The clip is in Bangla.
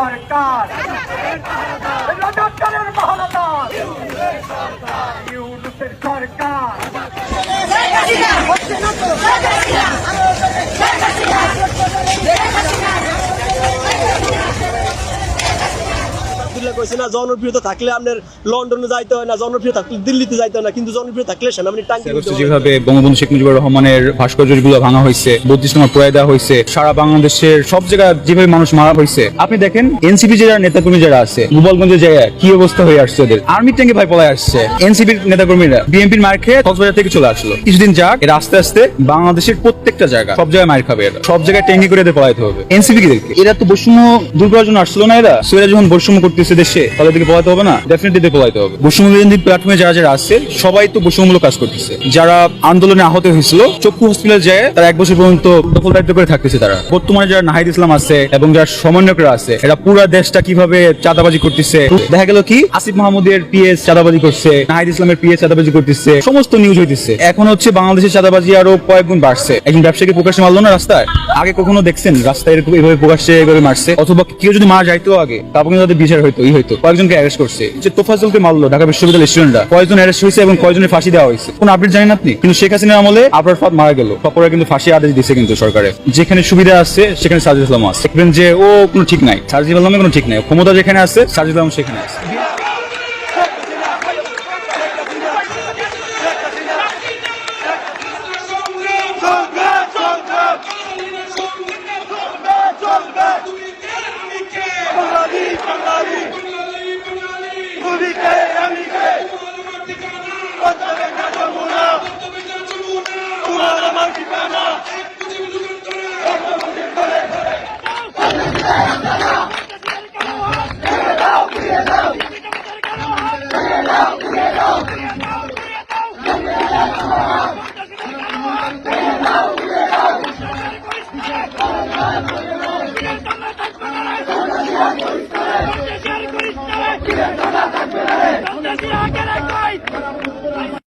সরকার। রাজাকারের মহানদার ইউনুসের সরকার। আব্দুল্লাহ কইছে না জনপ্রিয়তা থাকলে আপনার লন্ডনে যাইতে হয় না জনপ্রিয় থাকলে দিল্লিতে যাইতে হয় না কিন্তু জনপ্রিয় থাকলে সেনাবাহিনী যাচ্ছে যেভাবে বঙ্গবন্ধু শেখ মুজিবুর রহমানের ভাস্কর্যগুলো ভাঙা হয়েছে নম্বর প্রয়ায় দেওয়া হয়েছে সারা বাংলাদেশের সব জায়গায় যেভাবে মানুষ মারা হয়েছে। আপনি দেখেন এনসিপি যারা নেতাকর্মী যারা আছে গোপালগঞ্জের জায়গায় কি অবস্থা হয়ে আসছে ওদের? আর্মি ট্যাঙ্কে ভাই পলায় আসছে। এনসিপির নেতাকর্মীরা বিএনপির মার খেয়ে কক্সবাজার থেকে চলে আসলো। কিছুদিন যাক এরা আস্তে আস্তে বাংলাদেশের প্রত্যেকটা জায়গা সব জায়গায় মার খাবে এরা। সব জায়গায় ট্যাঙ্কি করে এদের পলাইতে হবে। এনসিপি কি এরা তো বৈষম্য দূর করার জন্য আসছিল না এরা? সো এরা যখন বৈষম্য করতেছে দেশে তাহলে এদিকে পলাইতে হবে না ডেফিনেটলি এদের পলাইতে হবে। বৈষম্য বিরোধী প্ল্যাটফর্মে যারা যারা আছে, সবাই তো বৈষম্যমূলক কাজ করতেছে। যারা আন্দোলনে আহত হয়েছিল, চক্ষু হসপিটালে যায় তারা এক বছর পর্যন্ত দখল দায়িত্ব করে থাকতেছে তারা। বর্তমানে যারা নাহিদ ইসলাম আছে এবং যারা সমন্বয়করা আছে, এরা পুরো দেশটা কীভাবে চাঁদাবাজি করতেছে? দেখা গেল কি, আসিফ মাহমুদের পিএস চাঁদাবাজি করছে, নাহিদ ইসলামের পিএস চাঁদাবাজি করতেছে, সমস্ত নিউজ হইতেছে। এখন হচ্ছে বাংলাদেশের চাঁদাবাজি আরও কয়েক গুণ বাড়ছে। একজন ব্যবসায়ীকে প্রকাশ্যে মারলো না রাস্তায়? আগে কখনো দেখছেন রাস্তায় এরকম এভাবে প্রকাশ্যে এভাবে মারছে? অথবা কেউ যদি মারা যাইতো আগে, তারপর কিন্তু তাদের বিচার হইতো। ই হইতো কয়েকজনকে অ্যারেস্ট করছে। যে তোফাজলকে মারলো ঢাকা বিশ্ববিদ্যালয়ের স্টুডেন্টরা কয়েকজন অ্যারেস্ট হয়েছে এবং কয়েকজনের ফাঁসি দেওয়া হয়েছে? কোন আপডেট জানেন আপনি? কিন্তু শেখ হাসিনার আমলে আবরার ফাদ মারা গেল। তারপরে কিন্তু ফাঁসি আদেশ দিয়েছে কিন্তু সরকারে। যেখানে সুবিধা আছে, সেখানে সাজিদ ইসলাম আছে। দেখবেন যে ও কোনো ঠিক নাই। সাজিদ ইসলামের কোনো ঠিক নাই। ক্ষমতা যেখানে আছে সাজিদ ইসলাম সেখানে আছে। Gracias.